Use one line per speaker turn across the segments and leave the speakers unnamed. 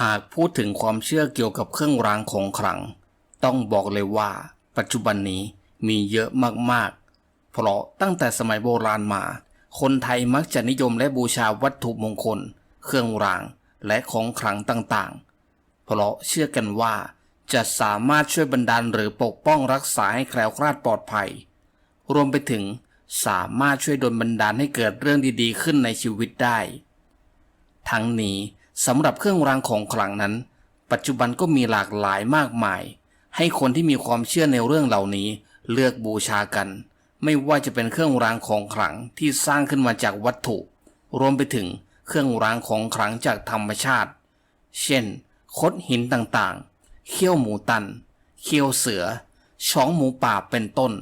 หากพูดถึงความเชื่อเกี่ยวกับเครื่องรางของขลัง ต้องบอกเลยว่า ปัจจุบันนี้มีเยอะมากๆ เพราะตั้งแต่สมัยโบราณมา คนไทยมักจะนิยมและบูชาวัตถุมงคล เครื่องรางและของขลังต่างๆ เพราะเชื่อกันว่า จะสามารถช่วยบรรดาลหรือปกป้องรักษาให้แคล้วคลาดปลอดภัย รวมไปถึงสามารถช่วยดลบันดาลให้เกิดเรื่องดีๆ ขึ้นในชีวิตได้ ทั้งนี้ สำหรับเครื่องรางของขลังนั้น ปัจจุบันก็มีหลากหลายมากมาย ให้คนที่มีความเชื่อในเรื่องเหล่านี้เลือกบูชากัน ไม่ว่าจะเป็นเครื่องรางของขลังที่สร้างขึ้นมาจากวัตถุ รวมไปถึงเครื่องรางของขลังจากธรรมชาติ เช่น คดหินต่างๆ เขี้ยวหมูตัน เขี้ยวเสือ ช้องหมูป่าเป็นต้น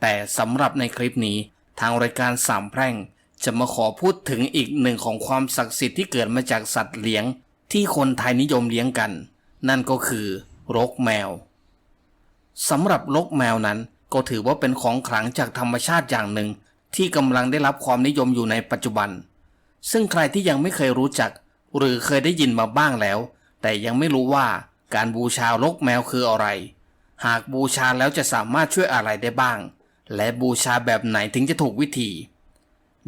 แต่สำหรับในคลิปนี้ทางรายการสามแพร่ง จะมาขอพูดถึงอีกหนึ่งของความศักดิ์สิทธิ์ที่เกิดมาจากสัตว์เลี้ยง ที่คนไทยนิยมเลี้ยงกัน นั่นก็คือรกแมวสำหรับรกแมวนั้นก็ถือว่าเป็นของขลังจากธรรมชาติอย่างหนึ่ง ที่กำลังได้รับความนิยมอยู่ในปัจจุบัน ซึ่งใครที่ยังไม่เคยรู้จัก หรือเคยได้ยินมาบ้างแล้ว แต่ยังไม่รู้ว่าการบูชารกแมวคืออะไร หากบูชาแล้วจะสามารถช่วยอะไรได้บ้าง และบูชาแบบไหนถึงจะถูกวิธี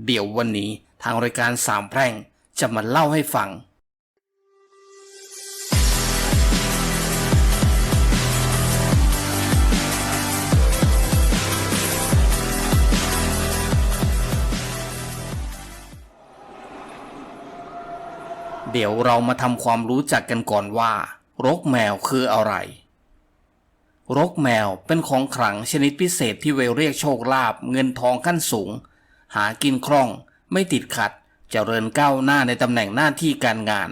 เดี๋ยววันนี้ทางรายการสามแพร่งจะมาเล่าให้ฟัง เดี๋ยวเรามาทำความรู้จักกันก่อนว่า รกแมวคืออะไร รกแมวเป็นของขลังชนิดพิเศษที่ไว้เรียกโชคลาภเงินทองขั้นสูง หากินคล่อง ไม่ติดขัดเจริญก้าวหน้าในตำแหน่งหน้าที่การงาน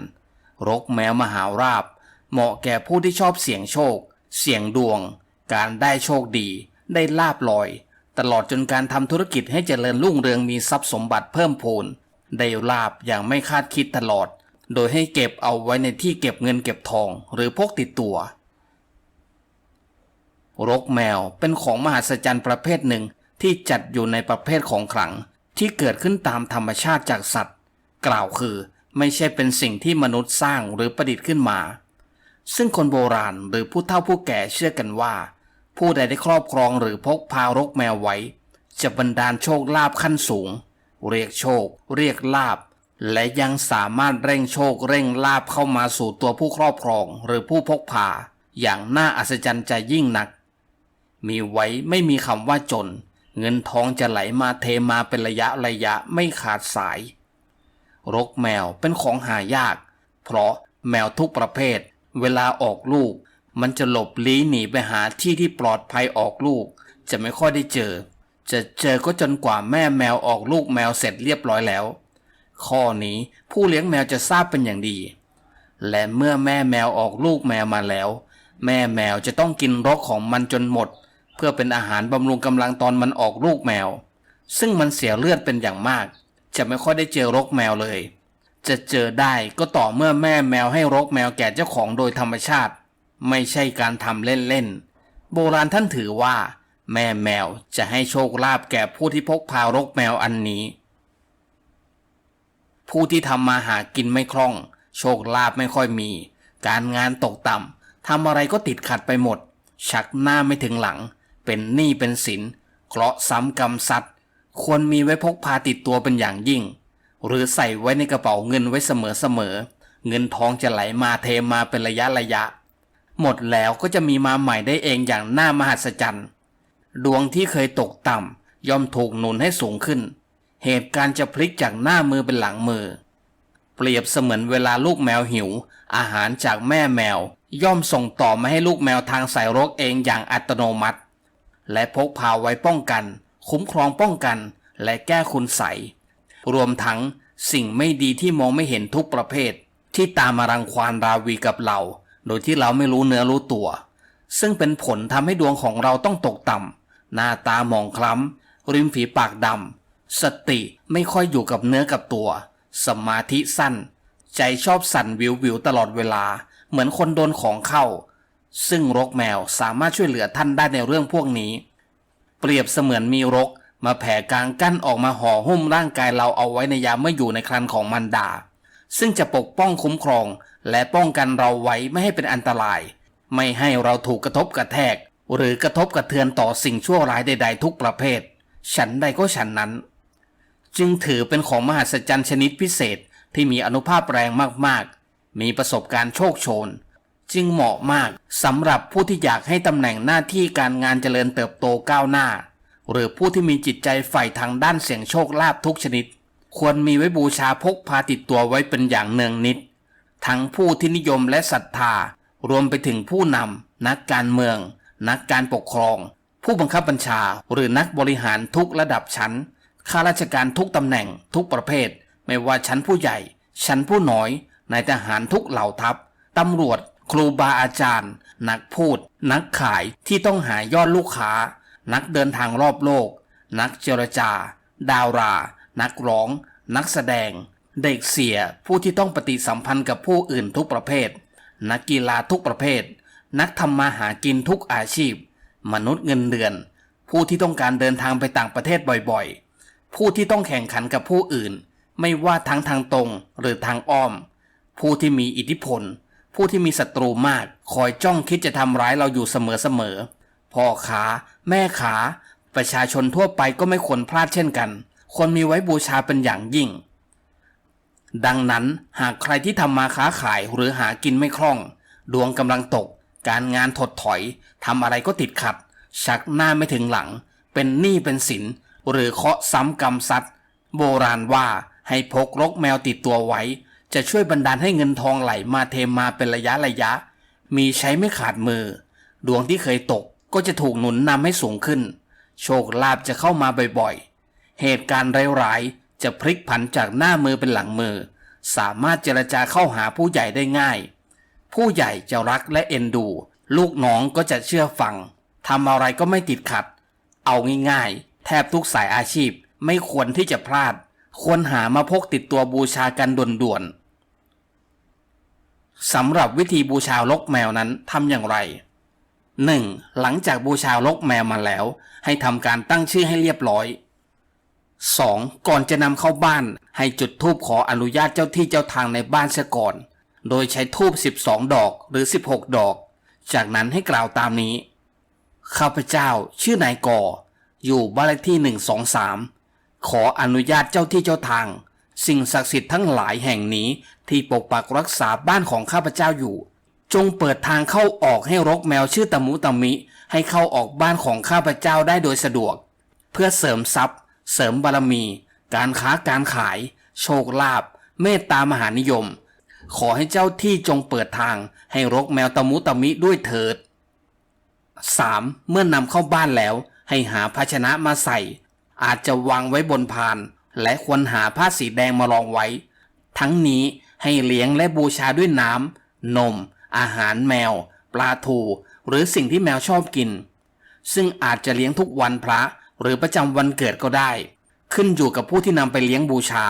รกแมวมหาราบ เหมาะแก่ผู้ที่ชอบเสี่ยงโชค เสี่ยงดวง การได้โชคดี ได้ลาบลอย ตลอดจนการทำธุรกิจให้เจริญรุ่งเรืองมีทรัพย์สมบัติเพิ่มพูน ได้ลาบอย่างไม่คาดคิดตลอด โดยให้เก็บเอาไว้ในที่เก็บเงินเก็บทอง หรือพกติดตัวรกแมวเป็นของมหัศจรรย์ประเภทหนึ่ง ที่จัดอยู่ในประเภทของขลัง ที่เกิดขึ้นตามธรรมชาติจากสัตว์ กล่าวคือไม่ใช่เป็นสิ่งที่มนุษย์สร้างหรือประดิษฐ์ขึ้นมา ซึ่งคนโบราณหรือผู้เฒ่าผู้แก่เชื่อกันว่า ผู้ใดได้ครอบครองหรือพกพารกแมวไว้ จะบันดาลโชคลาภขั้นสูง เรียกโชค เรียกลาบและยังสามารถเร่งโชคเร่งลาบเข้ามาสู่ตัวผู้ครอบครองหรือผู้พกพาอย่างน่าอัศจรรย์ใจยิ่งนัก มีไว้ไม่มีคำว่าจน เงินทองจะไหลมาเทมาเป็นระยะระยะไม่ขาดสาย รกแมวเป็นของหายาก เพราะแมวทุกประเภท เวลาออกลูก มันจะหลบลี้หนีไปหาที่ที่ปลอดภัยออกลูก จะไม่ค่อยได้เจอ จะเจอก็จนกว่าแม่แมวออกลูกแมวเสร็จเรียบร้อยแล้ว ข้อนี้ผู้เลี้ยงแมวจะทราบเป็นอย่างดี และเมื่อแม่แมวออกลูกแมวมาแล้ว แม่แมวจะต้องกินรกของมันจนหมด เพื่อเป็นอาหารบำรุงกำลังตอนมันออกลูกแมว ซึ่งมันเสียเลือดเป็นอย่างมาก จะไม่ค่อยได้เจอรกแมวเลย จะเจอได้ก็ต่อเมื่อแม่แมวให้รกแมวแก่เจ้าของโดยธรรมชาติ ไม่ใช่การทำเล่นๆโบราณท่านถือว่า แม่แมวจะให้โชคลาภแก่ผู้ที่พกพารกแมวอันนี้ ผู้ที่ทำมาหากินไม่คล่อง โชคลาภไม่ค่อยมี การงานตกต่ำทำอะไรก็ติดขัดไปหมด ชักหน้าไม่ถึงหลัง เป็นหนี้เป็นสินเคราะห์ซ้ำกรรมซัดควรมีไว้พกพาติดตัวเป็นอย่างยิ่ง หรือใส่ไว้ในกระเป๋าเงินไว้เสมอๆเงินทองจะไหลมาเทมาเป็นระยะระยะ หมดแล้วก็จะมีมาใหม่ได้เองอย่างน่ามหัศจรรย์ดวงที่เคยตกต่ำย่อมถูกหนุนให้สูงขึ้น เหตุการณ์จะพลิกจากหน้ามือเป็นหลังมือ เปรียบเสมือนเวลาลูกแมวหิว อาหารจากแม่แมว ย่อมส่งต่อมาให้ลูกแมวทางสายรกเองอย่างอัตโนมัติ และพกพาไว้ป้องกัน คุ้มครองป้องกัน และแก้คุณใสยรวมทั้งสิ่งไม่ดีที่มองไม่เห็นทุกประเภท ที่ตามมารังควานราวีกับเรา โดยที่เราไม่รู้เนื้อรู้ตัว ซึ่งเป็นผลทำให้ดวงของเราต้องตกต่ำหน้าตาหมองคล้ำริมฝีปากดำสติไม่ค่อยอยู่กับเนื้อกับตัว สมาธิสั้น ใจชอบสั่นวิววิวตลอดเวลา เหมือนคนโดนของเข้า ซึ่งรกแมวสามารถช่วยเหลือท่านได้ในเรื่องพวกนี้ เปรียบเสมือนมีรกมาแผ่กลางกั้นออกมาห่อหุ้มร่างกายเราเอาไว้ในยามเมื่ออยู่ในครันของมันดา ซึ่งจะปกป้องคุ้มครอง และป้องกันเราไว้ไม่ให้เป็นอันตราย ไม่ให้เราถูกกระทบกระแทก หรือกระทบกระเทือนต่อสิ่งชั่วร้ายใด ๆ ทุกประเภท ฉันใดก็ฉันนั้น จึงถือเป็นของมหัศจรรย์ชนิดพิเศษที่มีอนุภาพแรงมากๆ มีประสบการณ์โชคโชน จึงเหมาะมากสำหรับผู้ที่อยากให้ตำแหน่งหน้าที่การงานเจริญเติบโตก้าวหน้า หรือผู้ที่มีจิตใจใฝ่ทางด้านเสี่ยงโชคลาภทุกชนิด ควรมีไว้บูชาพกพาติดตัวไว้เป็นอย่างเนืองนิด ทั้งผู้ที่นิยมและศรัทธารวมไปถึงผู้นำนักการเมือง นักการปกครอง ผู้บังคับบัญชา หรือนักบริหารทุกระดับชั้นข้าราชการทุกตำแหน่งทุกประเภท ไม่ว่าชั้นผู้ใหญ่ ชั้นผู้น้อยนายทหารทุกเหล่าทัพตำรวจ ครูบาอาจารย์ นักพูด นักขายที่ต้องหายอดลูกค้า นักเดินทางรอบโลก นักเจรจา ดาวรา นักร้อง นักแสดง เด็กเสียผู้ที่ต้องปฏิสัมพันธ์กับผู้อื่นทุกประเภท นักกีฬาทุกประเภท นักทำมาหากินทุกอาชีพ มนุษย์เงินเดือน ผู้ที่ต้องการเดินทางไปต่างประเทศบ่อยๆ ผู้ที่ต้องแข่งขันกับผู้อื่น ไม่ว่าทั้งทางตรงหรือทางอ้อม ผู้ที่มีอิทธิพล ผู้ที่มีศัตรูมาก คอยจ้องคิดจะทำร้ายเราอยู่เสมอๆพ่อขาแม่ขา ประชาชนทั่วไปก็ไม่ควรพลาดเช่นกัน ควรมีไว้บูชาเป็นอย่างยิ่ง ดังนั้นหากใครที่ทำมาค้าขายหรือหากินไม่คล่อง ดวงกำลังตก การงานถดถอยทำอะไรก็ติดขัด ชักหน้าไม่ถึงหลัง เป็นหนี้เป็นสิน หรือเคาะซ้ำกรรมซัดโบราณว่าให้พกรกแมวติดตัวไว้ จะช่วยบันดาลให้เงินทองไหลมาเทมาเป็นระยะระยะ มีใช้ไม่ขาดมือ ดวงที่เคยตกก็จะถูกหนุนนำให้สูงขึ้น โชคลาภจะเข้ามาบ่อยๆ เหตุการณ์ร้ายๆจะพลิกผันจากหน้ามือเป็นหลังมือ สามารถเจรจาเข้าหาผู้ใหญ่ได้ง่าย ผู้ใหญ่จะรักและเอ็นดู ลูกน้องก็จะเชื่อฟังทำอะไรก็ไม่ติดขัด เอาง่ายๆ แทบทุกสายอาชีพไม่ควรที่จะพลาด ควรหามาพกติดตัวบูชากันด่วนๆสำหรับวิธีบูชาลกแมวนั้นทำอย่างไร 1. หลังจากบูชาลกแมวมาแล้ว ให้ทำการตั้งชื่อให้เรียบร้อย 2. ก่อนจะนำเข้าบ้านให้จุดธูปขออนุญาตเจ้าที่เจ้าทางในบ้านเสียก่อน โดยใช้ธูป 12 ดอกหรือ 16 ดอก จากนั้นให้กล่าวตามนี้ ข้าพเจ้าชื่อนายก่อ อยู่บ้านเลขที่ 123 ขออนุญาตเจ้าที่เจ้าทาง สิ่งศักดิ์สิทธิ์ทั้งหลายแห่งนี้ที่ปกปักรักษาบ้านของข้าพเจ้าอยู่ จงเปิดทางเข้าออกให้รกแมวชื่อตะมุตะมิ ให้เข้าออกบ้านของข้าพเจ้าได้โดยสะดวก เพื่อเสริมทรัพย์ เสริมบารมี การค้าการขาย โชคลาภเมตตามหานิยม ขอให้เจ้าที่จงเปิดทาง ให้รกแมวตะมุตะมิด้วยเถิด 3. เมื่อนำเข้าบ้านแล้ว ให้หาภาชนะมาใส่ อาจจะวางไว้บนพาน และควรหาผ้าสีแดงมารองไว้ ทั้งนี้ให้เลี้ยงและบูชาด้วยน้ำ นม อาหารแมว ปลาทู หรือสิ่งที่แมวชอบกิน ซึ่งอาจจะเลี้ยงทุกวันพระหรือประจำวันเกิดก็ได้ ขึ้นอยู่กับผู้ที่นำไปเลี้ยงบูชา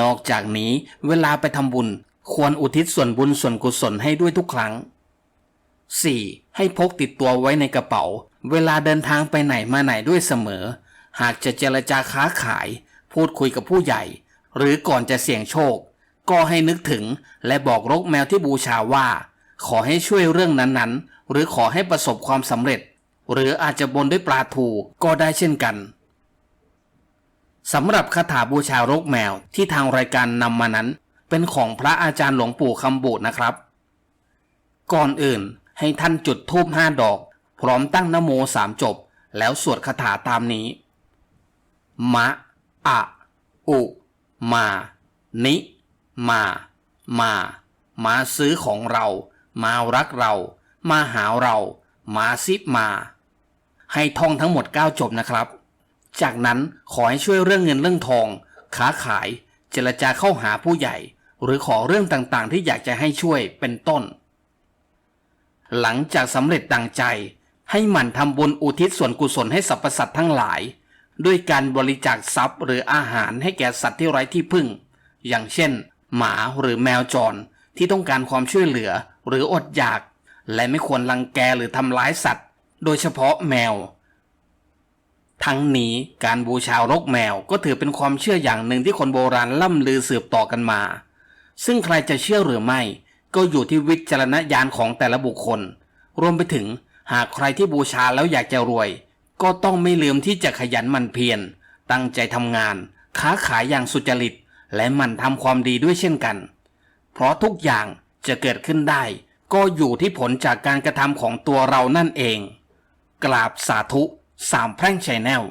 นอกจากนี้เวลาไปทำบุญ ควรอุทิศส่วนบุญส่วนกุศลให้ด้วยทุกครั้ง 4. ให้พกติดตัวไว้ในกระเป๋า เวลาเดินทางไปไหนมาไหนด้วยเสมอ หากจะเจรจาค้าขาย พูดคุยกับผู้ใหญ่ หรือก่อนจะเสี่ยงโชค ก็ให้นึกถึงและบอกรกแมวที่บูชาว่า ขอให้ช่วยเรื่องนั้นๆ หรือขอให้ประสบความสำเร็จ หรืออาจจะบนด้วยปลาทูก็ได้เช่นกันสำหรับคาถาบูชารกแมวที่ทางรายการนำมานั้น เป็นของพระอาจารย์หลวงปู่คำบูดนะครับ ก่อนอื่นให้ท่านจุดธูปห้าดอก พร้อมตั้งนโมสามจบ แล้วสวดคาถาตามนี้ มะ อะ อุ มา นิ มา มา มาซื้อของเรา มารักเรา มาหาเรา มาซิบมา ให้ท่องทั้งหมด 9 จบนะครับ จากนั้นขอให้ช่วยเรื่องเงินเรื่องทอง ค้าขาย เจรจาเข้าหาผู้ใหญ่ หรือขอเรื่องต่างๆ ที่อยากจะให้ช่วยเป็นต้น หลังจากสำเร็จดังใจให้หมั่นทำบุญอุทิศส่วนกุศลให้สรรพสัตว์ทั้งหลาย ด้วยการบริจาคทรัพย์หรืออาหารให้แก่สัตว์ที่ไร้ที่พึ่ง อย่างเช่น หมาหรือแมวจรที่ต้องการความช่วยเหลือหรืออดอยาก และไม่ควรรังแกหรือทำร้ายสัตว์ โดยเฉพาะแมว ทั้งนี้การบูชารกแมวก็ถือเป็นความเชื่ออย่างหนึ่งที่คนโบราณล่ำลือสืบต่อกันมา ซึ่งใครจะเชื่อหรือไม่ ก็อยู่ที่วิจารณญาณของแต่ละบุคคล รวมไปถึงหากใครที่บูชาแล้วอยากจะรวย ก็ต้องไม่ลืมที่จะขยันหมั่นเพียร ตั้งใจทำงาน ค้าขายอย่างสุจริต และหมั่นทำความดีด้วยเช่นกัน เพราะทุกอย่างจะเกิดขึ้นได้ ก็อยู่ที่ผลจากการกระทำของตัวเรานั่นเอง กราบสาธุสามแพร่งชัยแนล